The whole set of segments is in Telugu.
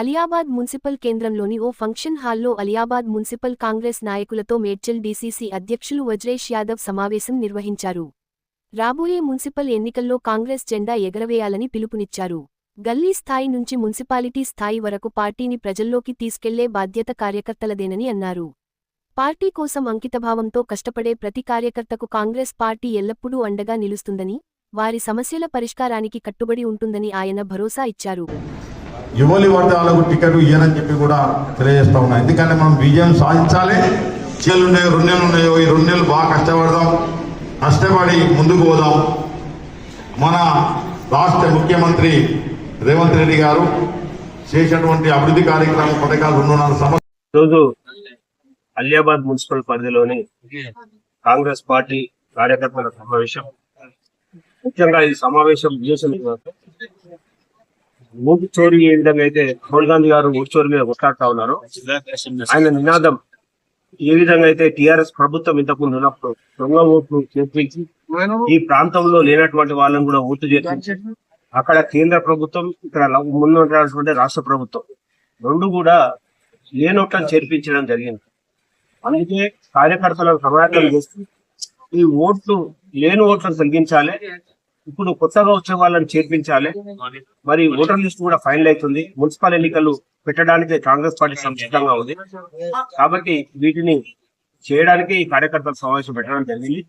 అలియాబాద్ మున్సిపల్ కేంద్రంలోని ఓ ఫంక్షన్ హాల్లో అలియాబాద్ మున్సిపల్ కాంగ్రెస్ నాయకులతో మేడ్చల్ డీసీసీ అధ్యక్షులు వజ్రేష్ యాదవ్ సమావేశం నిర్వహించారు. రాబోయే మున్సిపల్ ఎన్నికల్లో కాంగ్రెస్ జెండా ఎగరవేయాలని పిలుపునిచ్చారు. గల్లీ స్థాయి నుంచి మున్సిపాలిటీ స్థాయి వరకు పార్టీని ప్రజల్లోకి తీసుకెళ్ళే బాధ్యత కార్యకర్తలదేనని అన్నారు. పార్టీ కోసం అంకితభావంతో కష్టపడే ప్రతి కార్యకర్తకు కాంగ్రెస్ పార్టీ ఎల్లప్పుడూ అండగా నిలుస్తుందని వారి సమస్యల పరిష్కారానికి కట్టుబడి ఉంటుందని ఆయన భరోసా ఇచ్చారు. యువలి వర్గాలకు టికెట్ ఇయ్యనని చెప్పి కూడా తెలియజేస్తా ఉన్నా. ఎందుకంటే మనం విజయం సాధించాలి. చీలు ఉన్నాయో రెండు నెలలు ఉన్నాయో ఈ రెండు నెలలు బాగా కష్టపడదాం. కష్టపడి ముందుకు పోదాం. మన రాష్ట్ర ముఖ్యమంత్రి రేవంత్ రెడ్డి గారు చేసినటువంటి అభివృద్ధి కార్యక్రమ పథకాలు రెండున్నర సంవత్సరాలు. రోజు అలియాబాద్ మున్సిపల్ పరిధిలోని కాంగ్రెస్ పార్టీ కార్యకర్తల సమావేశం. ముఖ్యంగా ఈ సమావేశం ఉద్దేశం ఏంటంటే ఓటు చోరీ ఏ విధంగా అయితే రాహుల్ గాంధీ గారు ఓటు చోరీ మీద కొట్లాడుతా ఉన్నారు ఆయన నినాదం ఏ విధంగా అయితే టిఆర్ఎస్ ప్రభుత్వం ఇంతకు ఉన్నప్పుడు దొంగ ఓట్లు చేర్పించి ఈ ప్రాంతంలో లేనటువంటి వాళ్ళని కూడా ఓట్లు చేర్పించి అక్కడ కేంద్ర ప్రభుత్వం ఇక్కడ ముందున్నటువంటి రాష్ట్ర ప్రభుత్వం రెండు కూడా లేనోట్లను చేర్పించడం జరిగింది. అందుకే కార్యకర్తలను సమాయత్తం చేస్తూ ఈ ఓట్లు లేని ఓట్లను తొలగించాలి. ఇప్పుడు కొత్తగా వచ్చే వాళ్ళని చేర్పించాలి. మరి ఓటర్ లిస్ట్ కూడా ఫైనల్ అవుతుంది. మున్సిపల్ ఎన్నికలు పెట్టడానికి కాంగ్రెస్ పార్టీ సంసిద్ధంగా ఉంది. కాబట్టి వీటిని చేయడానికి ఈ కార్యకర్తల సమావేశం పెట్టడం జరిగింది.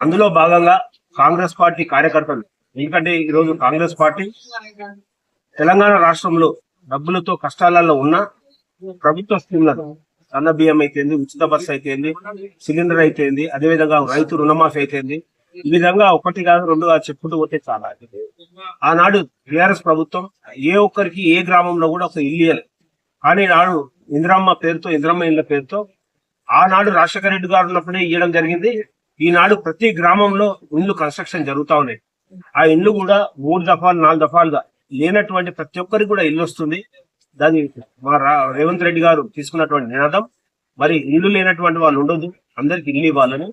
అందులో భాగంగా కాంగ్రెస్ పార్టీ కార్యకర్తలు ఎందుకంటే ఈ రోజు కాంగ్రెస్ పార్టీ తెలంగాణ రాష్ట్రంలో డబ్బులతో కష్టాలలో ఉన్న ప్రభుత్వ స్కీమ్లను అన్న బియ్యం అయితేంది ఉచిత బస్సు అయితేంది సిలిండర్ అయితేంది అదేవిధంగా రైతు రుణమాఫీ అయితేంది ఈ విధంగా ఒకటి కాదు రెండు కాదు చెప్పుకుంటూ పోతే చాలా ఆనాడు టిఆర్ఎస్ ప్రభుత్వం ఏ ఒక్కరికి ఏ గ్రామంలో కూడా ఒక ఇల్లు ఇయ్యలే. కానీ నాడు ఇందిరమ్మ పేరుతో ఇందిరమ్మ ఇళ్ళ పేరుతో ఆనాడు రాజశేఖర రెడ్డి గారు ఉన్నప్పుడే ఇవ్వడం జరిగింది. ఈనాడు ప్రతి గ్రామంలో ఇల్లు కన్స్ట్రక్షన్ జరుగుతా ఉన్నాయి. ఆ ఇల్లు కూడా మూడు దఫాలు నాలుగు దఫాలుగా లేనటువంటి ప్రతి ఒక్కరికి కూడా ఇల్లు వస్తుంది. దాని మా రేవంత్ రెడ్డి గారు తీసుకున్నటువంటి నినాదం. మరి ఇల్లు లేనటువంటి వాళ్ళు ఉండదు అందరికి ఇల్లు ఇవ్వాలని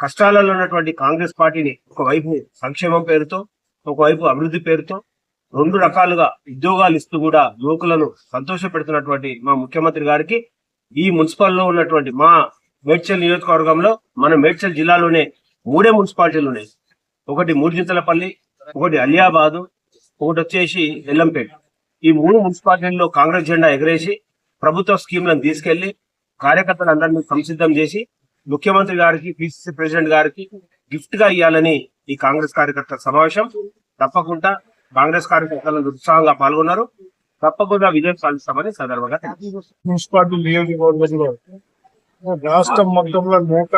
కష్టాలలో ఉన్నటువంటి కాంగ్రెస్ పార్టీని ఒకవైపు సంక్షేమం పేరుతో ఒకవైపు అభివృద్ధి పేరుతో రెండు రకాలుగా ఉద్యోగాలు ఇస్తూ కూడా యువకులను సంతోష పెడుతున్నటువంటి మా ముఖ్యమంత్రి గారికి ఈ మున్సిపల్లో ఉన్నటువంటి మా మేడ్చల్ నియోజకవర్గంలో మన మేడ్చల్ జిల్లాలోనే మూడే మున్సిపాలిటీలు ఉన్నాయి ఒకటి మూడుజింతలపల్లి ఒకటి అలియాబాదు ఒకటి వచ్చేసి ఎల్లంపేట. ఈ మూడు మున్సిపాలిటీల్లో కాంగ్రెస్ జెండా ఎగరేసి ప్రభుత్వ స్కీమ్లను తీసుకెళ్ళి కార్యకర్తలందరినీ సంసిద్ధం చేసి ముఖ్యమంత్రి గారికి పిసిసి ప్రెసిడెంట్ గారికి గిఫ్ట్గా ఇవ్వాలని ఈ కాంగ్రెస్ కార్యకర్తల సమావేశం. తప్పకుండా కాంగ్రెస్ కార్యకర్తలు ఉత్సాహంగా పాల్గొన్నారు. తప్పకుండా విజయం సాధిస్తామని సందర్భంగా మున్సిపాలిటీ నియోజకవర్గంలో రాష్ట్రం మొత్తంలో నూట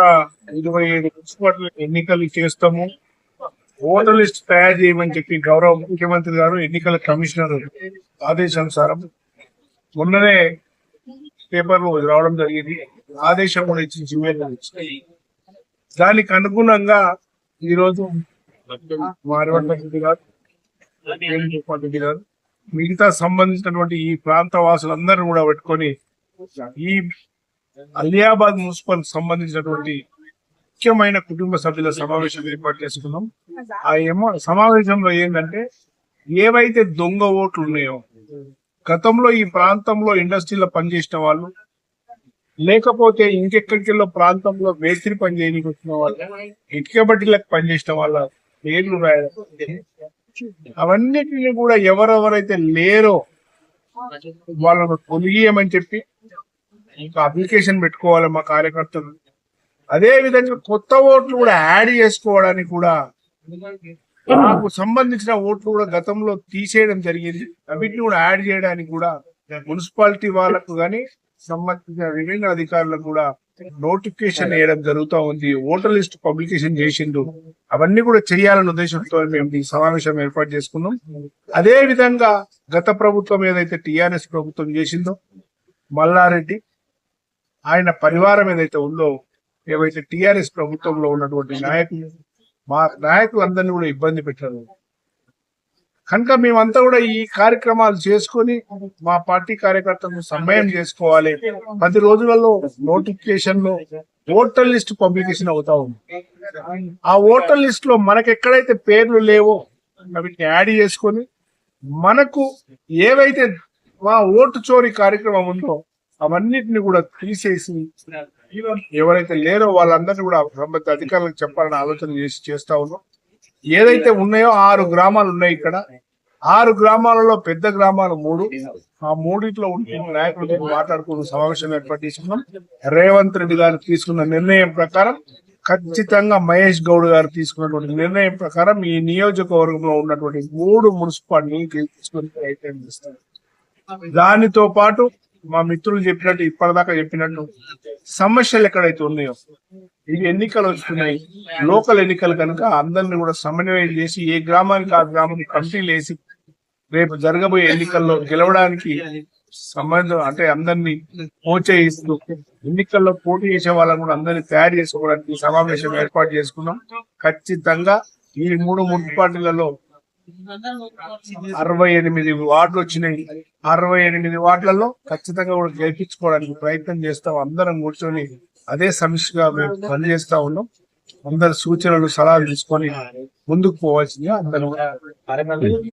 ఇరవై ఏడు మున్సిపాలిటీ ఎన్నికలు చేస్తాము. ఓటర్ లిస్ట్ తయారు చేయమని చెప్పి గౌరవ ముఖ్యమంత్రి గారు ఎన్నికల కమిషనర్ ఆదేశానుసారం మొన్ననే పేపర్లో రావడం జరిగింది. ఆదేశం కూడా ఇచ్చి జిమెయిల్ దానికి అనుగుణంగా ఈరోజు మారివంట గారు గారు మిగతా సంబంధించినటువంటి ఈ ప్రాంత వాసులందరూ కూడా పెట్టుకొని ఈ అలియాబాద్ మున్సిపల్ సంబంధించినటువంటి ముఖ్యమైన కుటుంబ సభ్యుల సమావేశం ఏర్పాటు చేసుకున్నాం. ఆ ఏమో సమావేశంలో ఏంటంటే ఏవైతే దొంగ ఓట్లు ఉన్నాయో గతంలో ఈ ప్రాంతంలో ఇండస్ట్రీలో పనిచేసిన వాళ్ళు లేకపోతే ఇంకెక్కడికెళ్ళో ప్రాంతంలో మేస్త్రి పని చేయడానికి వచ్చిన వాళ్ళు ఇటుక బట్టీలకు పనిచేసిన వాళ్ళ పేర్లు రాయడం అవన్నిటిని కూడా ఎవరెవరైతే లేరో వాళ్ళను తొలగియమని చెప్పి ఇంకా అప్లికేషన్ పెట్టుకోవాలి మా కార్యకర్తలు. అదే విధంగా కొత్త ఓట్లు కూడా యాడ్ చేసుకోవడానికి కూడా నాకు సంబంధించిన ఓట్లు కూడా గతంలో తీసేయడం జరిగింది. వీటిని కూడా యాడ్ చేయడానికి కూడా మున్సిపాలిటీ వాళ్ళకు కానీ సంబంధించిన రెవెన్యూ అధికారులకు కూడా నోటిఫికేషన్ వేయడం జరుగుతూ ఉంది. ఓటర్ లిస్ట్ పబ్లికేషన్ చేసిండు. అవన్నీ కూడా చేయాలనే ఉద్దేశంతో మేము ఈ సమావేశం ఏర్పాటు చేసుకున్నాం. అదే విధంగా గత ప్రభుత్వం ఏదైతే టిఆర్ఎస్ ప్రభుత్వం చేసిందో మల్లారెడ్డి ఆయన పరివారం ఏదైతే ఉందో ఏవైతే టిఆర్ఎస్ ప్రభుత్వంలో ఉన్నటువంటి నాయకులు మా నాయకులందరినీ కూడా ఇబ్బంది పెట్టారు. కనుక మేమంతా కూడా ఈ కార్యక్రమాలు చేసుకొని మా పార్టీ కార్యకర్తలను సమయం చేసుకోవాలి. పది రోజులలో నోటిఫికేషన్లో ఓటర్ లిస్ట్ పబ్లికేషన్ అవుతా ఉంది. ఆ ఓటర్ లిస్ట్లో మనకు ఎక్కడైతే పేర్లు లేవో వీటిని యాడ్ చేసుకొని మనకు ఏవైతే మా ఓటు చోరీ కార్యక్రమం ఉందో అవన్నిటిని కూడా తీసేసి ఎవరైతే లేరో వాళ్ళందరినీ కూడా సంబంధిత అధికారులకు చెప్పాలని ఆలోచన చేసి చేస్తా ఉన్నాం. ఏదైతే ఉన్నాయో ఆరు గ్రామాలు ఉన్నాయి ఇక్కడ. ఆరు గ్రామాలలో పెద్ద గ్రామాలు మూడు. ఆ మూడిట్లో ఉంటున్న నాయకులతో మాట్లాడుకున్న సమావేశం ఏర్పాటు చేసుకున్నాం. రేవంత్ రెడ్డి గారు తీసుకున్న నిర్ణయం ప్రకారం ఖచ్చితంగా మహేష్ గౌడ్ గారు తీసుకున్నటువంటి నిర్ణయం ప్రకారం ఈ నియోజకవర్గంలో ఉన్నటువంటి మూడు మున్సిపాలిటీలు తీసుకుని ప్రయత్నం చేస్తారు దానితో పాటు మా మిత్రులు చెప్పినట్టు ఇప్పటిదాకా చెప్పినట్టు సమస్యలు ఎక్కడైతే ఉన్నాయో ఇవి ఎన్నికలు వస్తున్నాయి. లోకల్ ఎన్నికలు కనుక అందరిని కూడా సమన్వయం చేసి ఏ గ్రామానికి ఆ గ్రామం కమిటీలు వేసి రేపు జరగబోయే ఎన్నికల్లో గెలవడానికి సంబంధం అంటే అందరినీ ప్రోత్సహిస్తూ ఎన్నికల్లో పోటీ చేసే వాళ్ళని కూడా అందరినీ తయారు చేసుకోవడానికి సమావేశం ఏర్పాటు చేసుకున్నాం. ఖచ్చితంగా ఈ మూడు మున్సిపాలిటీలలో అరవై ఎనిమిది వార్డులు వచ్చినాయి. అరవై ఎనిమిది వార్డులలో ఖచ్చితంగా కూడా గెలిపించుకోవడానికి ప్రయత్నం చేస్తాం. అందరం కూర్చొని అదే సమస్యగా మేము పనిచేస్తా ఉన్నాం. అందరి సూచనలు సలహాలు తీసుకొని ముందుకు పోవాల్సిందిగా అందరూ